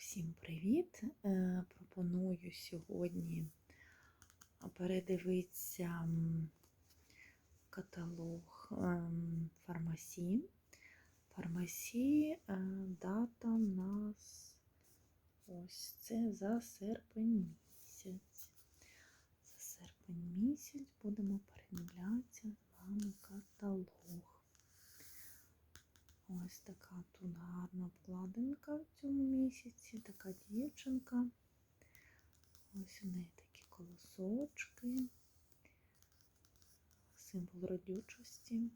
Всім привіт! Е, Пропоную сьогодні передивитися каталог ем, фармасі. Фармасі е, дата у нас ось це за серпень місяць. За серпень місяць будемо передивлятися з вами каталог. Ось така тут гарна обкладинка в цьому місяці, така дівчинка. Ось у неї такі колосочки, символ родючості,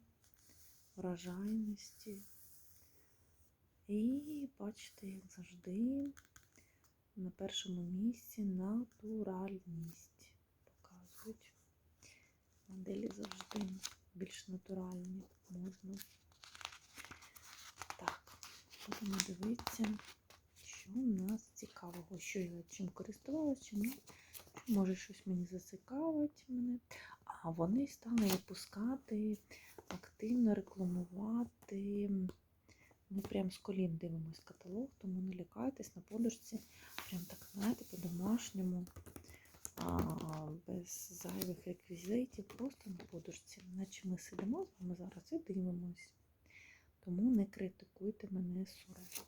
вражайності. І бачите, як завжди, на першому місці натуральність показують. Моделі завжди більш натуральні можна. Будемо дивитися, що у нас цікавого, що я чим користувалася, ні. Може, щось мені зацікавить мене. А вони стали випускати, активно рекламувати. Ми прям з колін дивимось каталог, тому не лякайтесь на подушці. Прям так, знаєте, по-домашньому, без зайвих реквізитів, просто на подушці. Наче ми сидимо з вами зараз і дивимось. Тому не критикуйте мене сурово.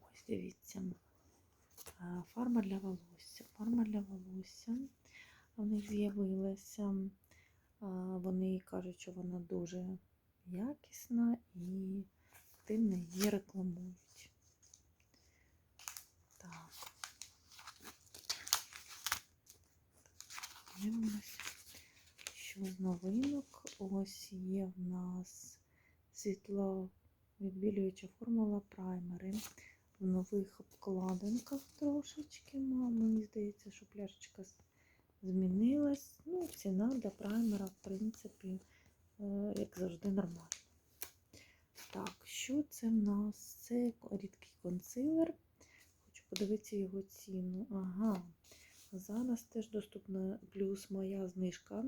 Ось дивіться. Фарма для волосся. Фарма для волосся. В них з'явилася. Вони кажуть, що вона дуже якісна і активно її рекламують. Так. Дивимось, що з новинок. Ось є в нас світло відбілююча формула праймери в нових обкладинках трошечки. Мені здається, що пляшечка змінилась. Ну, ціна для праймера, в принципі, е, як завжди, нормальна. Так, що це в нас? Це рідкий консилер. Хочу подивитися його ціну. Ага. Зараз теж доступна плюс моя знижка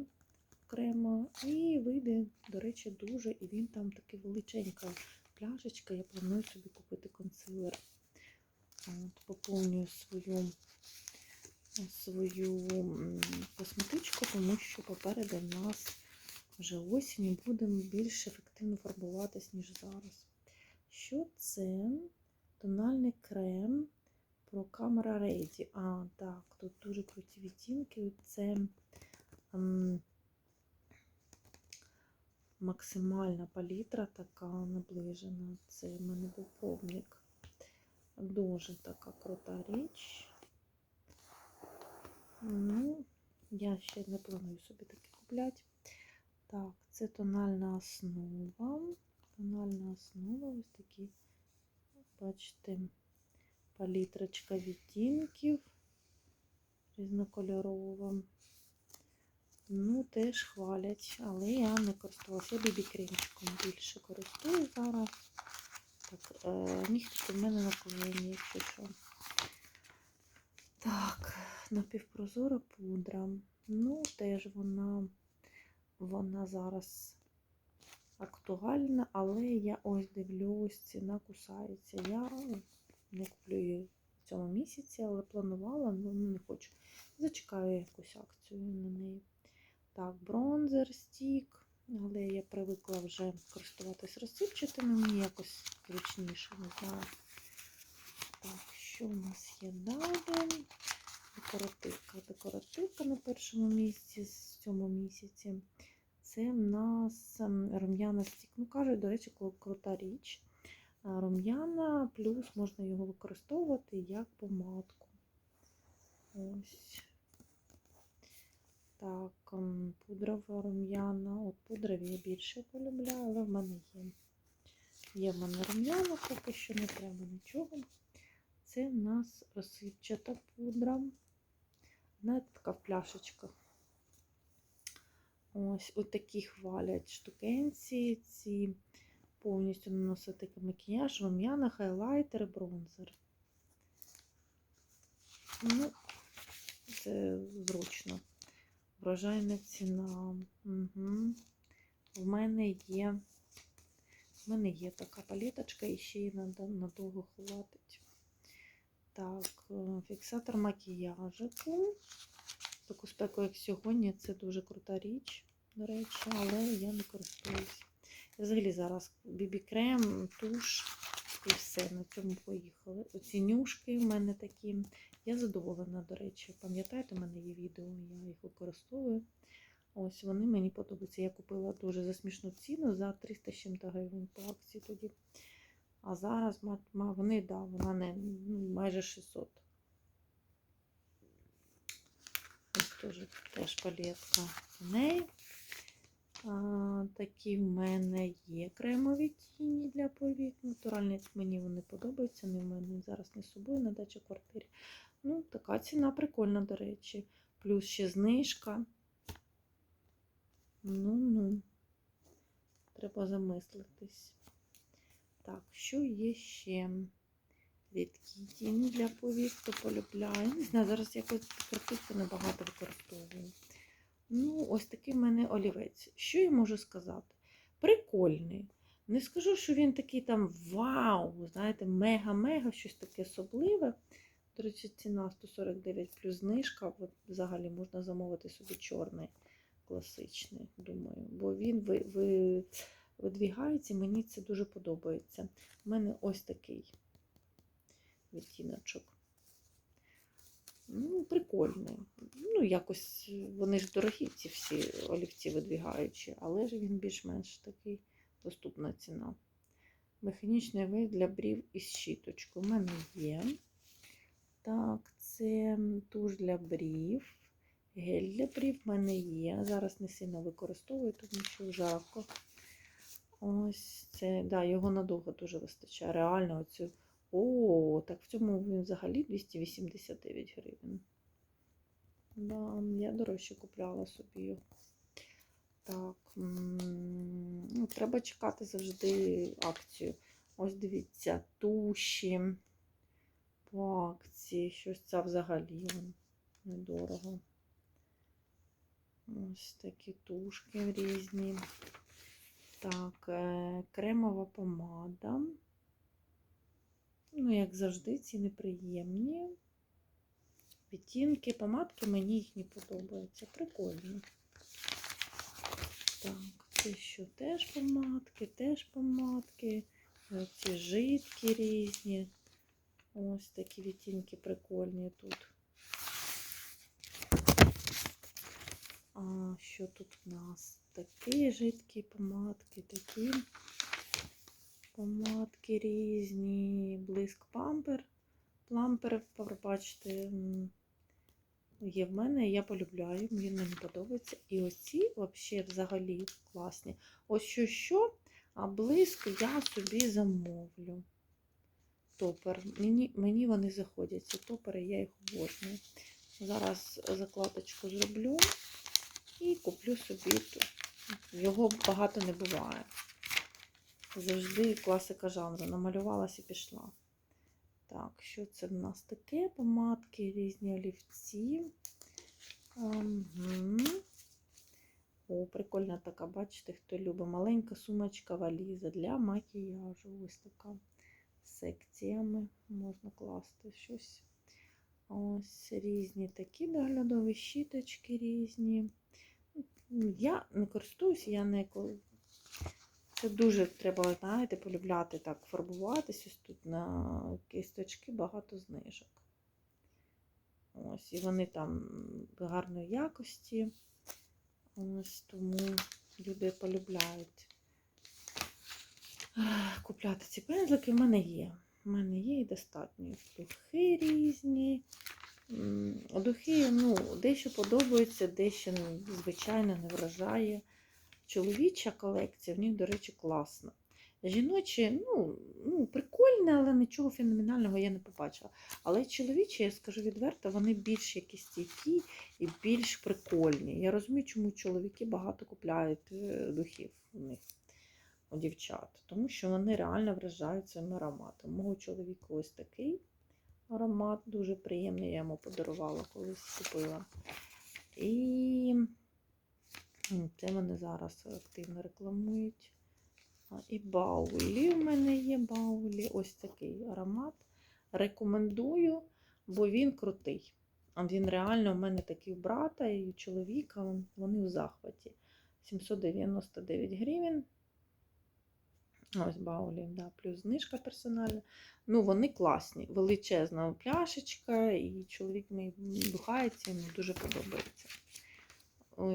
окремо. І вийде, до речі, дуже. І він там такий величенька пляшечка. Я планую собі купити консилер. От, поповнюю свою свою косметичку, тому що попереду в нас вже осінь і будемо більш ефективно фарбуватись, ніж зараз. Що це? Тональний крем про камера Ready. А, так, тут дуже круті відтінки. Це максимальна палітра така наближена. Це в мене був пробник. Дуже така крута річ. Ну, я ще не планую собі таке купляти. Так, це тональна основа. Тональна основа, ось такі, бачите, палітрочка відтінків різнокольорова. Ну, теж хвалять, але я не користувалася бібікремчиком більше користую зараз. Так, е, нігтики в мене наклеєні, якщо що. Так, напівпрозора пудра. Ну, теж вона, вона зараз актуальна, але я ось дивлюсь, ціна кусається. Я не куплю її в цьому місяці, але планувала, ну не хочу. Зачекаю якусь акцію на неї. Так, бронзер, стік, але я привикла вже користуватись розсипчатими, мені якось зручніше, не знаю. Так, що у нас є далі? Декоративка. Декоративка на першому місці з цьому місяці. Це в нас ем, рум'яна стік. Ну, кажуть, до речі, крута річ. Рум'яна, плюс можна його використовувати як помадку. Ось. Так, ем, пудрова рум'яна. От пудрові я більше полюбляю, але в мене є. Є в мене рум'яна, поки що не треба нічого. Це в нас розсипчата пудра. Знаєте, така в пляшечках. Ось такі хвалять штукенці. Ці повністю наносити макіяж, рум'яна, хайлайтер, бронзер. Ну, це зручно. Врожайна ціна. Угу. В мене є. В мене є така паліточка і ще її надовго хватить. Так, е, фіксатор макіяжику. Таку спеку, як сьогодні, це дуже крута річ, до речі, але я не користуюсь. Взагалі зараз бібі-крем, туш і все. На цьому поїхали. Оці нюшки в мене такі. Я задоволена, до речі. Пам'ятаєте, у мене є відео, я їх використовую. Ось вони мені подобаються. Я купила дуже за смішну ціну за 300 з чим-то гривень по акції тоді. А зараз вони, да, вона не ну, майже 600. Ось теж, теж палетка в неї. Такі в мене є кремові тіні для повік. Натуральні мені вони подобаються. Не в мене зараз не з собою на дачі квартирі. Ну, така ціна прикольна, до речі. Плюс ще знижка. Ну, ну, треба замислитись. Так, що є ще? Рідкі тіні для повік, хто полюбляє. Не знаю, зараз якось картинки небагато використовую. Ну, ось такий в мене олівець. Що я можу сказати? Прикольний. Не скажу, що він такий там вау, знаєте, мега-мега, щось таке особливе. До речі, ціна 149 плюс знижка. От взагалі можна замовити собі чорний класичний, думаю. Бо він ви, ви, видвігається, мені це дуже подобається. У мене ось такий відтіночок. Ну, прикольний. Ну, якось вони ж дорогі, ці всі олівці видвігаючі, але ж він більш-менш такий доступна ціна. Механічний вид для брів із щіточкою. У мене є. Так, це туш для брів. Гель для брів в мене є. Зараз не сильно використовую, тому що жарко. Ось це, да, його надовго дуже вистачає. Реально, оцю. О, так в цьому він взагалі 289 гривень. Да, я дорожче купляла собі. Так, ну, треба чекати завжди акцію. Ось дивіться, туші по акції. Щось це взагалі недорого. Ось такі тушки різні. Так, е, кремова помада. Як завжди, ці неприємні. Відтінки, помадки мені їх не подобаються. Прикольні. Так, це що теж помадки, теж помадки. Ці жидкі різні. Ось такі відтінки прикольні тут. А що тут в нас? Такі жидкі помадки, такі помадки різні. Блиск пампер. Плампер, пробачте, є в мене, я полюбляю, мені подобається. І оці взагалі класні. Ось що, що, а блиск я собі замовлю. Топер. Мені, мені вони заходять. Ці топери, я їх обожнюю. Зараз закладочку зроблю і куплю собі тут. Його багато не буває. Завжди класика жанру. Намалювалася і пішла. Так, що це в нас таке? Помадки, різні олівці. Угу. О, прикольна така, бачите, хто любить. Маленька сумочка валіза для макіяжу. Ось така секціями. Можна класти щось. Ось різні такі доглядові щіточки різні. Я не користуюся, я не це дуже треба, знаєте, полюбляти так, фарбуватись. Ось тут на кисточки багато знижок. Ось, і вони там гарної якості. Ось тому люди полюбляють купляти ці пензлики. В мене є. У мене є і достатньо. Духи різні. Духи, ну, дещо подобається, дещо, звичайно, не вражає. Чоловіча колекція, в них, до речі, класна. Жіночі, ну, ну, прикольне, але нічого феноменального я не побачила. Але чоловічі, я скажу відверто, вони більш якісь стійкі і більш прикольні. Я розумію, чому чоловіки багато купляють е, духів у них, у дівчат, тому що вони реально вражають своїм ароматом. Мого чоловіка ось такий аромат, дуже приємний, я йому подарувала, колись купила. І Це вони зараз активно рекламують. І баулі в мене є баулі. Ось такий аромат. Рекомендую. бо він крутий. Він реально у мене такий у брата і у чоловіка, вони у захваті. 799 гривень. Ось Баулі, да, плюс знижка персональна. Ну, вони класні. Величезна пляшечка, і чоловік мій духається, йому дуже подобається.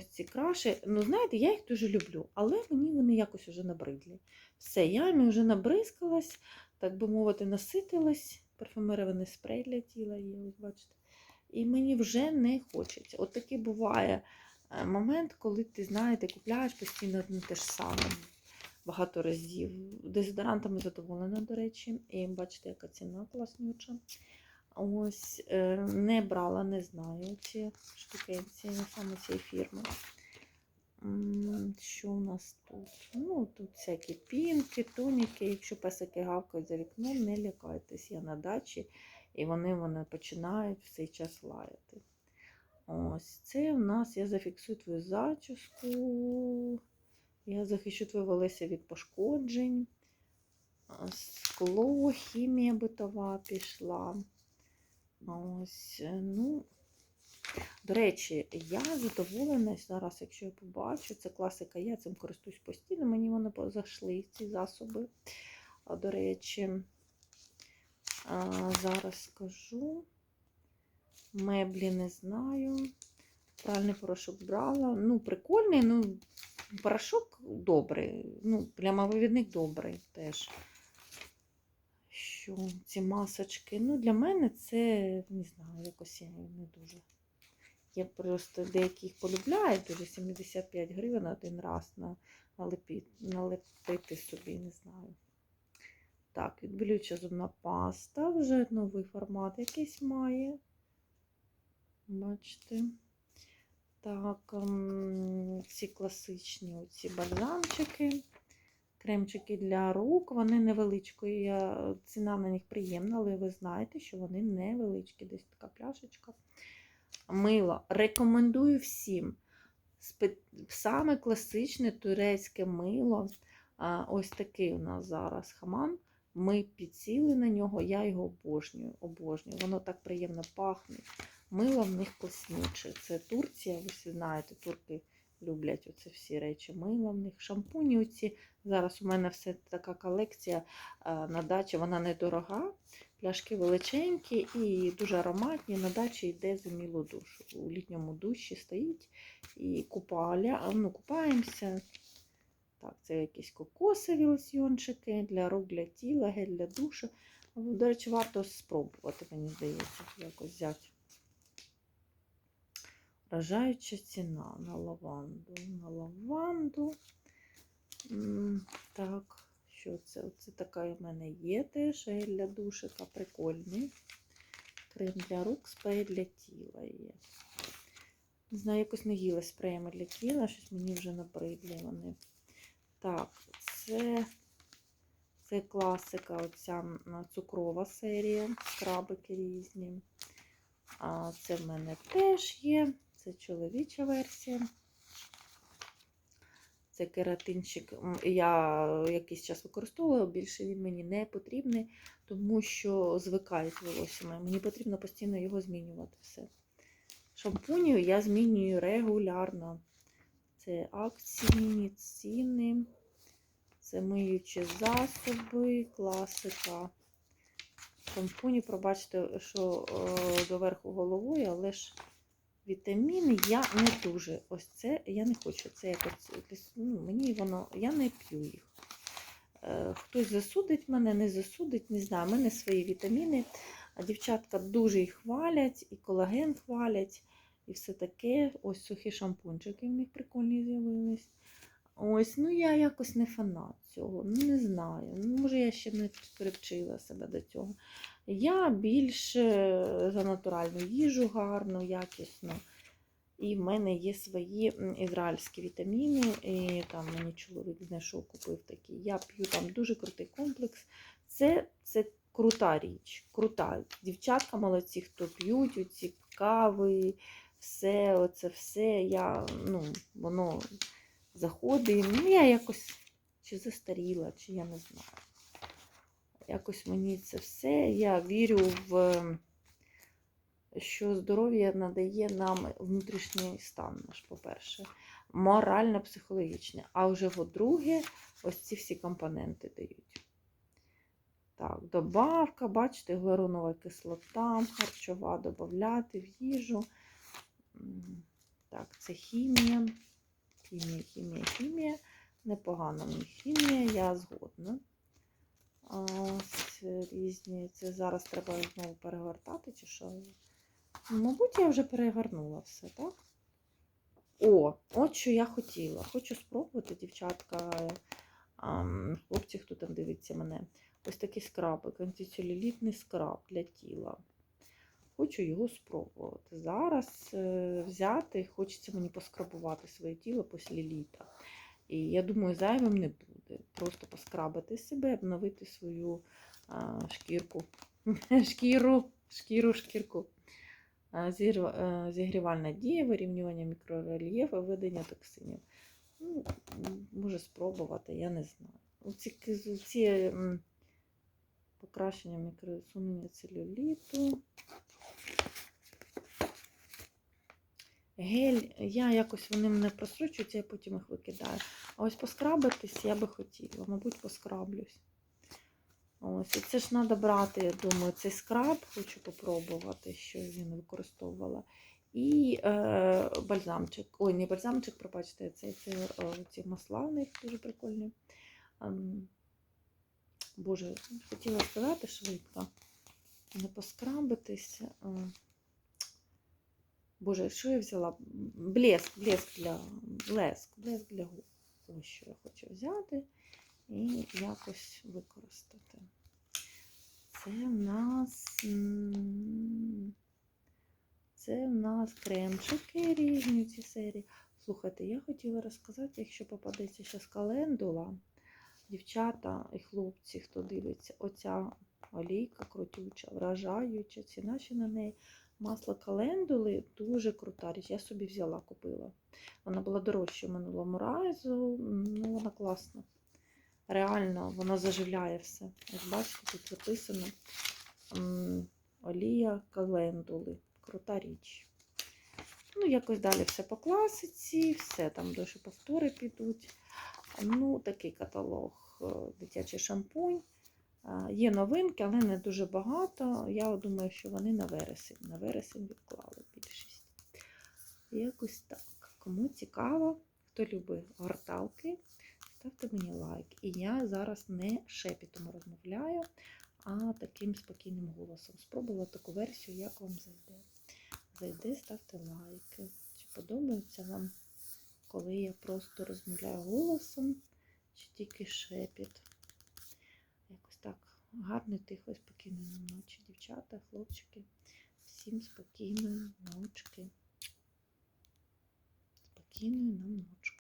Ось ці краші. Ну, знаєте, я їх дуже люблю, але мені вони якось вже набридлі. Все, я їм вже набризкалась, так би мовити, наситилась. Парфюмерований спрей для тіла є, бачите. І мені вже не хочеться. От такий буває е, момент, коли ти, знаєте, купляєш постійно одне те ж саме багато разів. Дезодорантами задоволена, до речі. І бачите, яка ціна класнюча. Ось е, не брала, не знаю ці штукенці, саме цієї фірми. Що у нас тут? Ну, тут всякі пінки, тоніки. Якщо песики гавкають за вікном, не лякайтесь. Я на дачі, і вони, вони починають в цей час лаяти. Ось це у нас я зафіксую твою зачіску. Я захищу твоє волосся від пошкоджень. Скло, хімія битова пішла. Ось, е, ну, до речі, я задоволена зараз, якщо я побачу, це класика, я цим користуюсь постійно, мені вони зайшли ці засоби. До речі, зараз скажу. Меблі не знаю. Пральний порошок брала. Ну, прикольний, ну, порошок добрий. Ну, плямовивідник добрий теж. Що ці масочки? Ну, для мене це, не знаю, якось я не дуже. Я просто деяких полюбляю, дуже 75 гривень один раз на налепити собі, не знаю. Так, відбілююча зубна паста, вже новий формат якийсь має. Бачите. Так, ем, ці класичні ці бальзамчики, кремчики для рук, вони невеличкі. Ціна на них приємна, але ви знаєте, що вони невеличкі. Десь така пляшечка. Мило. Рекомендую всім. Саме класичне турецьке мило. Ось такий у нас зараз хамам. Ми підсіли на нього, я його обожнюю. обожнюю. Воно так приємно пахне. Мило в них класнюче. Це Турція, ви всі знаєте, турки люблять оце всі речі. Мило в них, шампуні оці. Зараз у мене все така колекція а, на дачі, вона недорога. Пляшки величенькі і дуже ароматні. На дачі йде за мілу душу. У літньому душі стоїть і купаля, ну, купаємося. Так, це якісь кокосові лосьйончики для рук, для тіла, гель для душу. До речі, варто спробувати, мені здається, якось взяти. Вражаюча ціна на лаванду. На лаванду. Так, що це? Оце така у мене є теж гель для душика, прикольний. Крем для рук, спрей для тіла є. Не знаю, якось не їла спреями для тіла, щось мені вже набридлі вони. Так, це, це класика, оця цукрова серія, скрабики різні. А це в мене теж є. Це чоловіча версія. Це кератинчик. Я якийсь час використовувала, більше він мені не потрібний, тому що звикають волосся. Мені потрібно постійно його змінювати все. Шампуню я змінюю регулярно. Це акційні ціни, це миючі засоби, класика. Шампуні, пробачте, що е, доверху головою, але ж вітаміни я не дуже. Ось це я не хочу. Це якось ну, мені воно, я не п'ю їх. Е, Хтось засудить мене, не засудить, не знаю. У мене свої вітаміни. А дівчатка дуже їх хвалять, і колаген хвалять, і все таке. Ось сухі шампунчики в них прикольні з'явились. Ось, ну я якось не фанат цього. Ну, не знаю. Ну, може, я ще не привчила себе до цього. Я більше за натуральну їжу гарну, якісну. І в мене є свої ізраїльські вітаміни. І там мені чоловік знайшов, купив такі. Я п'ю там дуже крутий комплекс. Це, це крута річ. Крута. Дівчатка молодці, хто п'ють, оці кави, все, оце все. Я, ну, воно заходить. Ну, я якось чи застаріла, чи я не знаю. Якось мені це все. Я вірю в що здоров'я надає нам внутрішній стан наш, по-перше, морально-психологічне. А вже по-друге, ось ці всі компоненти дають. Так, добавка, бачите, глеронова кислота, харчова додати в їжу. Так, це хімія. Хімія, хімія, хімія. Непогана мені хімія, я згодна. Ось різні. Це зараз треба знову перегортати, чи що? Мабуть, я вже перегорнула все, так? О, от що я хотіла. Хочу спробувати, дівчатка, хлопці, хто там дивиться мене. Ось такий скрабик, антицелюлітний скраб для тіла. Хочу його спробувати. Зараз е, взяти, хочеться мені поскрабувати своє тіло після літа. І я думаю, зайвим не буде. Просто поскрабити себе, обновити свою а, шкірку. Шкіру, шкіру, шкірку. Зігрівальна дія, вирівнювання мікрорельєфу, виведення токсинів. Ну, може спробувати, я не знаю. Оці, ці покращення мікросунення целюліту. Гель, я якось вони мене просрочуються, я потім їх викидаю. А ось поскрабитись я би хотіла, мабуть, поскраблюсь. Ось, і це ж треба брати, я думаю, цей скраб, хочу попробувати, що він використовувала. І е, бальзамчик. Ой, не бальзамчик, пробачте, це, це е, ці масла у них дуже прикольні. Ем, Боже, хотіла сказати швидко. Не поскрабитись. Боже, що я взяла? Блеск, блеск для блеск, блеск для губ. Ось що я хочу взяти і якось використати. Це в нас. Це в нас кремчики різні ці серії. Слухайте, я хотіла розказати, якщо попадеться зараз календула, дівчата і хлопці, хто дивиться, оця олійка крутюча, вражаюча, ціна ще на неї. Масло календули дуже крута річ. Я собі взяла, купила. Вона була дорожча минулому разу. Ну, вона класна. Реально, вона заживляє все. Як бачите, тут написано м, олія календули. Крута річ. Ну, якось далі все по класиці, все там дуже повтори підуть. Ну, такий каталог, е, дитячий шампунь. Є новинки, але не дуже багато. Я думаю, що вони на вересень. На вересень відклали більшість. Якось так. Кому цікаво, хто любить горталки, ставте мені лайк. І я зараз не шепітом розмовляю, а таким спокійним голосом. Спробувала таку версію, як вам зайде. Зайде, ставте лайки. Чи подобається вам, коли я просто розмовляю голосом, чи тільки шепіт? Гарної, тихої, спокійної нам ночі, дівчата, хлопчики. Всім спокійної ночки. Спокійної нам ночки.